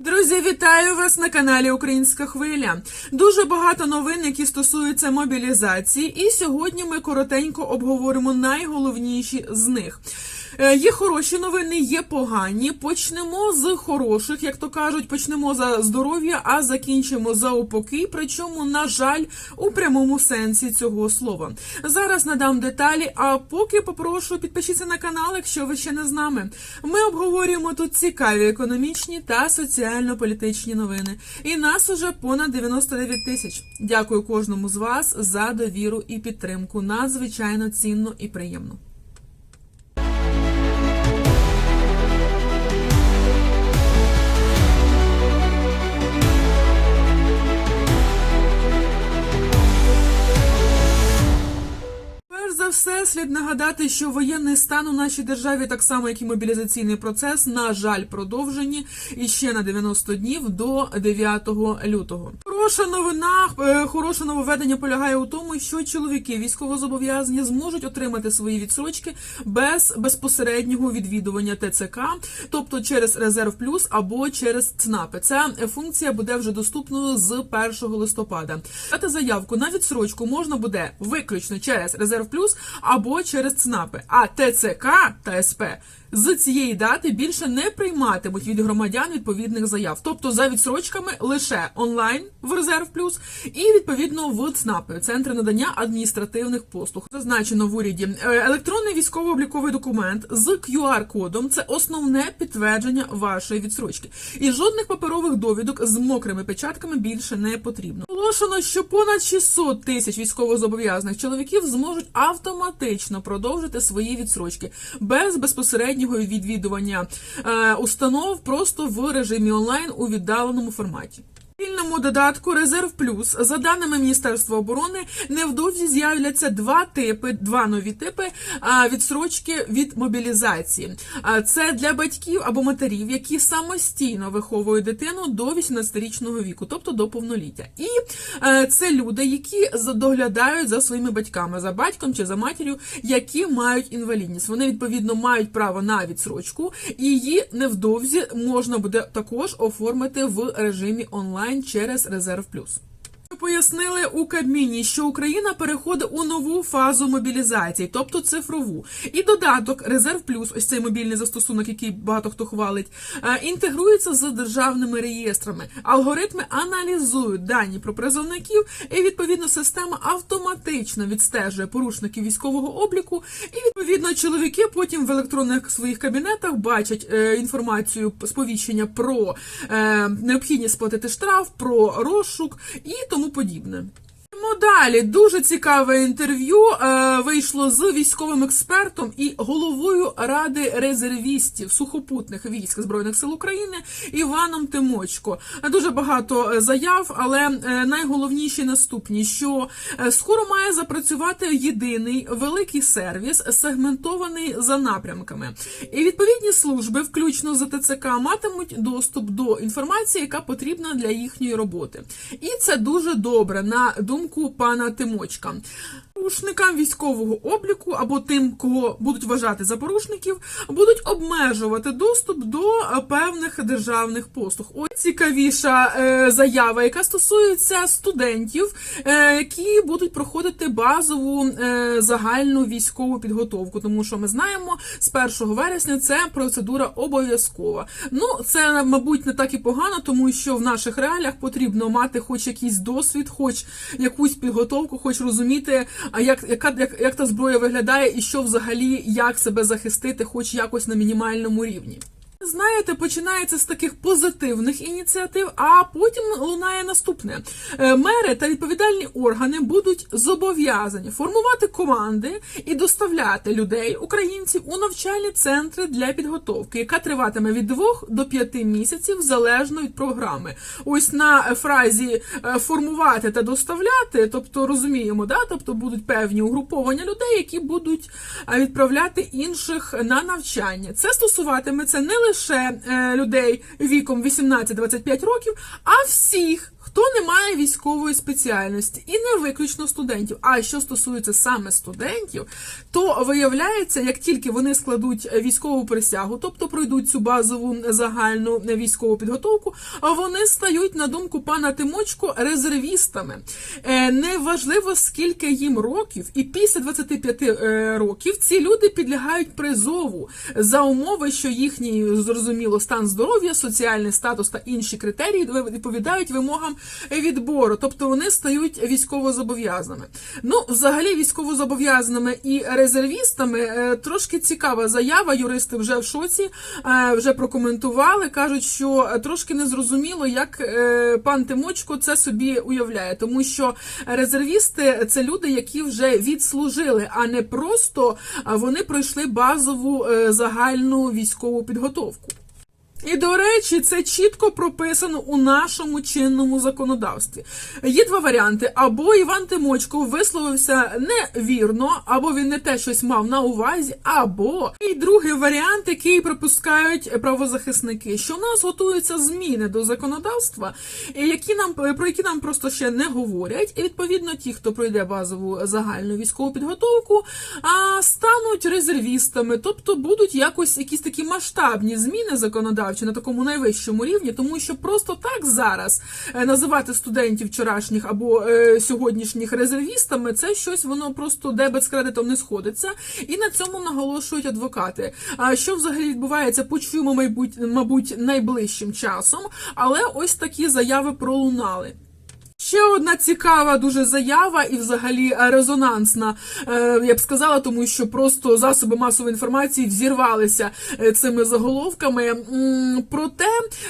Друзі, вітаю вас на каналі Українська Хвиля. Дуже багато новин, які стосуються мобілізації, і сьогодні ми коротенько обговоримо найголовніші з них. Е, Є хороші новини, є погані. Почнемо з хороших, як то кажуть, почнемо за здоров'я, а закінчимо за упокій. Причому, на жаль, у прямому сенсі цього слова. Зараз надам деталі. А поки попрошу підпишіться на канал, якщо ви ще не з нами. Ми обговорюємо тут цікаві економічні та соціально-політичні новини. І нас уже понад 99 тисяч. Дякую кожному з вас за довіру і підтримку. Надзвичайно цінно і приємно. Все, слід нагадати, що воєнний стан у нашій державі, так само як і мобілізаційний процес, на жаль, продовжені і ще на 90 днів до 9 лютого. Хороша новина, е, хороше нововведення полягає у тому, що чоловіки військовозобов'язані зможуть отримати свої відсрочки без безпосереднього відвідування ТЦК, тобто через резерв плюс або через ЦНАПи. Ця функція буде вже доступною з 1 листопада. Дати заявку на відсрочку можна буде виключно через резерв плюс або через ЦНАПи. А ТЦК та СП з цієї дати більше не прийматимуть від громадян відповідних заяв. Тобто за відсрочками лише онлайн в резерв плюс і відповідно в ЦНАПи центри надання адміністративних послуг. Зазначено в уряді Е, електронний військово-обліковий документ з QR-кодом це основне підтвердження вашої відсрочки. І жодних паперових довідок з мокрими печатками більше не потрібно. Оголошено, що понад 600 тисяч військовозобов'язаних чоловіків зможуть автоматично продовжити свої відсрочки без безпосереднього відвідування е, установ просто в режимі онлайн у віддаленому форматі. В спільному додатку Резерв Плюс за даними Міністерства оборони невдовзі з'являться два типи, два нові типи відсрочки від мобілізації. Це для батьків або матерів, які самостійно виховують дитину до 18-річного віку, тобто до повноліття. І це люди, які доглядають за своїми батьками, за батьком чи за матір'ю, які мають інвалідність. Вони відповідно мають право на відсрочку, і її невдовзі можна буде також оформити в режимі онлайн через Резерв Плюс. Пояснили у Кабміні, що Україна переходить у нову фазу мобілізації, тобто цифрову. І додаток Резерв Плюс, ось цей мобільний застосунок, який багато хто хвалить, е, інтегрується з державними реєстрами. Алгоритми аналізують дані про призовників, і відповідно система автоматично відстежує порушників військового обліку. І відповідно чоловіки потім в електронних своїх кабінетах бачать е, інформацію сповіщення про е, необхідність сплатити штраф, про розшук і тому подібне. Йдемо Далі дуже цікаве інтерв'ю е, вийшло з військовим експертом і головою ради резервістів сухопутних військ збройних сил України Іваном Тимочко. Дуже багато е, заяв, але е, найголовніші наступні: що скоро має запрацювати єдиний великий сервіс, сегментований за напрямками, і відповідні служби, включно з ТЦК, матимуть доступ до інформації, яка потрібна для їхньої роботи. І це дуже добре на думку пана Тимочка. Порушникам військового обліку або тим, кого будуть вважати за порушників, будуть обмежувати доступ до е, певних державних послуг. Ось цікавіша е, заява, яка стосується студентів, е, які будуть проходити базову загальну військову підготовку, тому що ми знаємо, з 1 вересня це процедура обов'язкова. Ну, це, мабуть, не так і погано, тому що в наших реаліях потрібно мати хоч якийсь досвід, хоч якусь підготовку, хоч розуміти, а як, яка, як, як та зброя виглядає і що взагалі, як себе захистити, хоч якось на мінімальному рівні. Знаєте, починається з таких позитивних ініціатив, а потім лунає наступне: Е, мери та відповідальні органи будуть зобов'язані формувати команди і доставляти людей, українців, у навчальні центри для підготовки, яка триватиме від 2 до 5 місяців залежно від програми. Ось на фразі е, формувати та доставляти, тобто розуміємо, да, тобто будуть певні угруповання людей, які будуть е, відправляти інших на навчання. Це стосуватиметься не лише е, людей віком 18-25 років, а всіх. Хто не має військової спеціальності, і не виключно студентів. А що стосується саме студентів, то виявляється, як тільки вони складуть військову присягу, тобто пройдуть цю базову загальну військову підготовку, вони стають на думку пана Тимочко резервістами. Е, Неважливо скільки їм років, і після 25 е, років ці люди підлягають призову за умови, що їхній зрозуміло стан здоров'я, соціальний статус та інші критерії відповідають вимогам відбору, тобто вони стають військовозобов'язаними. Ну, взагалі, військовозобов'язаними і резервістами е, трошки цікава заява. Юристи вже в шоці, е, вже прокоментували. кажуть, що трошки незрозуміло, як е, пан Тимочко це собі уявляє, тому що резервісти це люди, які вже відслужили, а не просто вони пройшли базову загальну військову підготовку заготовку. І до речі, це чітко прописано у нашому чинному законодавстві. Є два варіанти: або Іван Тимочко висловився невірно, або він не те щось мав на увазі, або і другий варіант, який пропускають правозахисники, що в нас готуються зміни до законодавства, які нам про які нам просто ще не говорять. І відповідно, ті, хто пройде базову загальну військову підготовку, а стануть резервістами, тобто будуть якось якісь такі масштабні зміни законодавчі на такому найвищому рівні, тому що просто так зараз е, називати студентів вчорашніх або е, сьогоднішніх резервістами, це щось воно просто дебет з кредитом не сходиться, і на цьому наголошують адвокати. А що взагалі відбувається, почуємо, мабуть, мабуть, найближчим часом, але ось такі заяви пролунали. Ще одна цікава дуже заява і взагалі резонансна, е, я б сказала, тому що просто засоби масової інформації взірвалися е, цими заголовками. Проте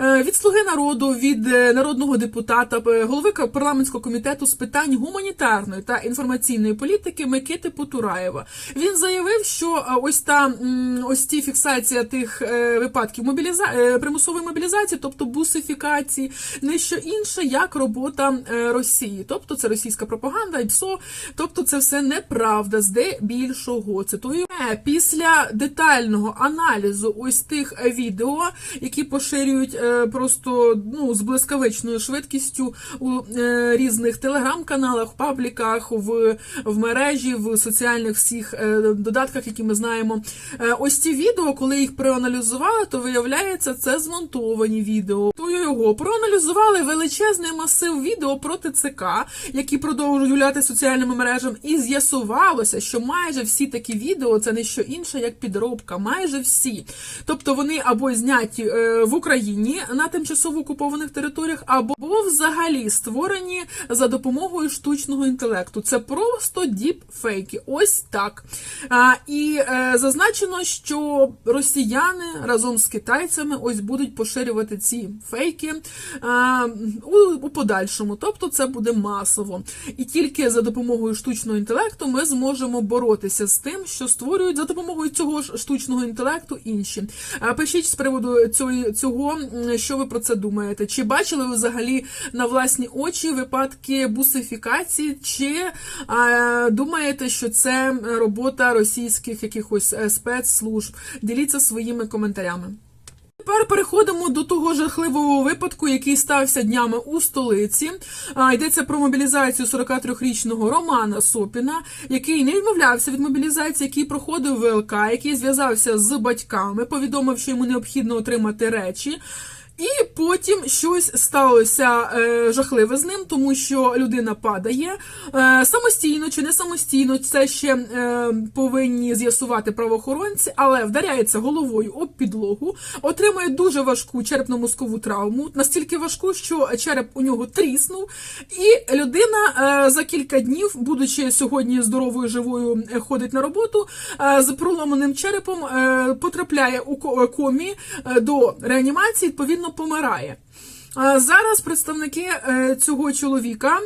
е, від слуги народу, від е, народного депутата, е, голови парламентського комітету з питань гуманітарної та інформаційної політики Микити Потураєва. Він заявив, що е, ось та ось ті фіксація тих е, випадків мобіліза... е, примусової мобілізації, тобто бусифікації, не що інше, як робота е, Росії. Тобто це російська пропаганда і ПСО, тобто це все неправда, здебільшого. Цитую «Е, після детального аналізу ось тих е, відео, які поширюють е, просто ну з блискавичною швидкістю у різних телеграм-каналах, пабліках, в, в мережі, в соціальних всіх додатках, які ми знаємо. Ось ці відео, коли їх проаналізували, то виявляється, це змонтовані відео. То його проаналізували величезний масив відео про ТЦК, які продовжують гуляти соціальними мережами, і з'ясувалося, що майже всі такі відео це не що інше, як підробка. Майже всі. Тобто вони або зняті е, в Україні на тимчасово окупованих територіях, або взагалі створені за допомогою штучного інтелекту. Це просто діпфейки. Ось так. І е, зазначено, що росіяни разом з китайцями ось будуть поширювати ці фейки у подальшому. Тобто це буде масово. І тільки за допомогою штучного інтелекту ми зможемо боротися з тим, що створюють за допомогою цього ж штучного інтелекту інші. Пишіть з приводу цього, цього, що ви про це думаєте. Чи бачили ви взагалі на власні очі випадки бусифікації, чи думаєте, що це робота російських якихось е, спецслужб? Діліться своїми коментарями. Тепер переходимо до того жахливого випадку, який стався днями у столиці. Йдеться про мобілізацію 43-річного Романа Сопіна, який не відмовлявся від мобілізації, який проходив ВЛК, який зв'язався з батьками, повідомив, що йому необхідно отримати речі. І потім щось сталося е, жахливе з ним, тому що людина падає е, самостійно чи не самостійно, це ще е, повинні з'ясувати правоохоронці, але вдаряється головою об підлогу, отримує дуже важку черепно-мозкову травму, настільки важку, що череп у нього тріснув, і людина за кілька днів, будучи сьогодні здоровою живою, ходить на роботу з проломаним черепом, потрапляє у комі до реанімації, відповідно помирає. Зараз представники е, цього чоловіка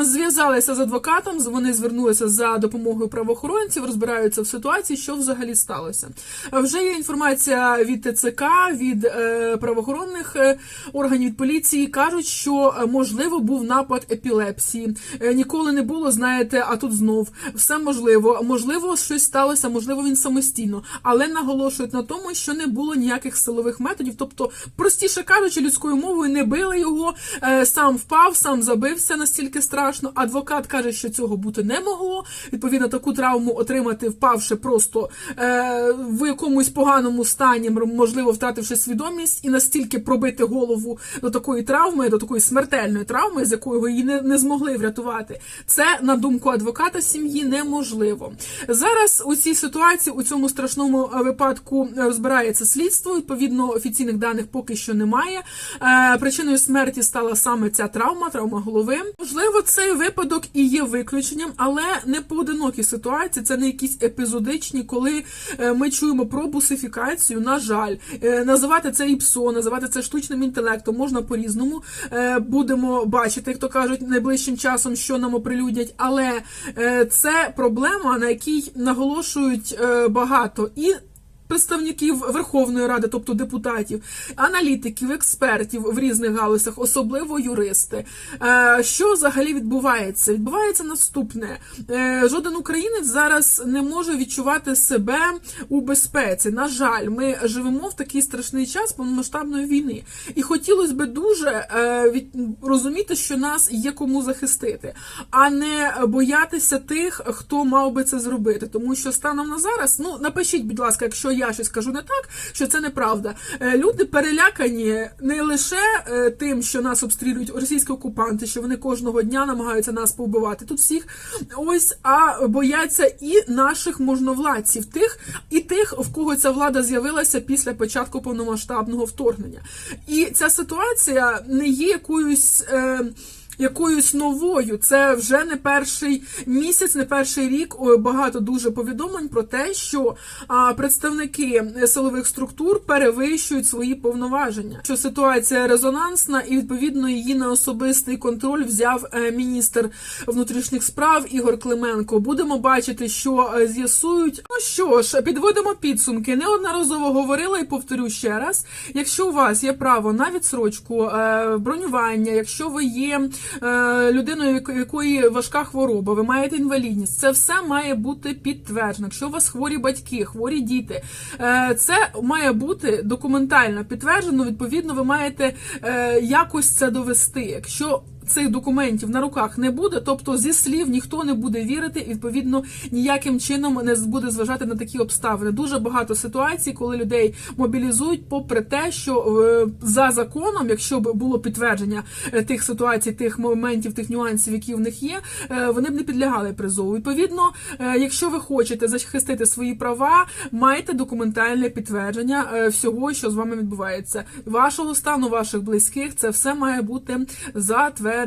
зв'язалися з адвокатом, вони звернулися за допомогою правоохоронців, розбираються в ситуації, що взагалі сталося. Вже є інформація від ТЦК, від е, правоохоронних е, органів від поліції. кажуть, що е, можливо був напад епілепсії. Ніколи не було, знаєте, а тут знов все можливо. Можливо, щось сталося, можливо, він самостійно, але наголошують на тому, що не було ніяких силових методів. Тобто, простіше кажучи, людською мовою не били його, сам впав, сам забився настільки страшно. Адвокат каже, що цього бути не могло. Відповідно, таку травму отримати, впавши просто е, в якомусь поганому стані, можливо, втративши свідомість, і настільки пробити голову до такої травми, до такої смертельної травми, з якою її не, не змогли врятувати. Це на думку адвоката сім'ї неможливо. Зараз у цій ситуації, у цьому страшному е, випадку е, розбирається слідство. Відповідно, офіційних даних поки що немає. Е, Причиною смерті стала саме ця травма, травма голови. Можливо, цей випадок і є виключенням, але не поодинокі ситуації. Це не якісь епізодичні, коли е, ми чуємо про бусифікацію. На жаль, Е, називати це ІПСО, називати це штучним інтелектом можна по-різному. Е, Будемо бачити, як то кажуть, найближчим часом, що нам оприлюднять. Але це проблема, на якій наголошують багато і. Представників Верховної Ради, тобто депутатів, аналітиків, експертів в різних галузях, особливо юристи. Е, Що взагалі відбувається? Відбувається наступне: Е, жоден українець зараз не може відчувати себе у безпеці. На жаль, ми живемо в такий страшний час повномасштабної війни, і хотілося б дуже е, розуміти, що нас є кому захистити, а не боятися тих, хто мав би це зробити. Тому що станом на зараз, ну напишіть, будь ласка, якщо я щось кажу не так, що це неправда. Е, Люди перелякані не лише е, тим, що нас обстрілюють російські окупанти, що вони кожного дня намагаються нас повбивати тут всіх. Ось а бояться і наших можновладців, тих і тих, в кого ця влада з'явилася після початку повномасштабного вторгнення. І ця ситуація не є якоюсь. Е, якоюсь новою. Це вже не перший місяць, не перший рік. Багато дуже повідомлень про те, що представники силових структур перевищують свої повноваження. Що ситуація резонансна, і відповідно її на особистий контроль взяв е, міністр внутрішніх справ Ігор Клименко. Будемо бачити, що е, з'ясують. Ну що ж, підводимо підсумки. Неодноразово говорила і повторю ще раз: якщо у вас є право на відсрочку, е, бронювання, якщо ви є людиною, в якої важка хвороба, ви маєте інвалідність, це все має бути підтверджено. Якщо у вас хворі батьки, хворі діти, е, це має бути документально підтверджено. Відповідно, ви маєте е, якось це довести. Якщо Цих документів на руках не буде, тобто зі слів ніхто не буде вірити, відповідно ніяким чином не буде зважати на такі обставини. Дуже багато ситуацій, коли людей мобілізують, попри те, що е, за законом, якщо б було підтвердження е, тих ситуацій, тих моментів, тих нюансів, які в них є, е, вони б не підлягали призову. Відповідно, якщо ви хочете захистити свої права, майте документальне підтвердження всього, що з вами відбувається, вашого стану, ваших близьких, це все має бути затверджено.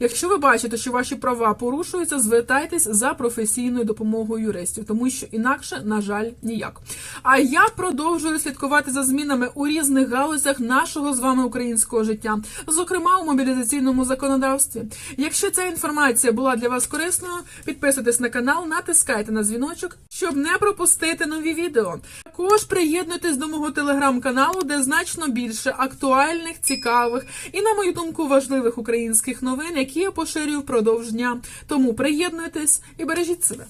Якщо ви бачите, що ваші права порушуються, звертайтесь за професійною допомогою юристів, тому що інакше, на жаль, ніяк. А я продовжую слідкувати за змінами у різних галузях нашого з вами українського життя, зокрема у мобілізаційному законодавстві. Якщо ця інформація була для вас корисною, підписуйтесь на канал, натискайте на дзвіночок, щоб не пропустити нові відео. Також приєднуйтесь до мого телеграм-каналу, де значно більше актуальних, цікавих і, на мою думку, важливих українських новин, які я поширюю впродовж дня. Тому приєднуйтесь і бережіть себе.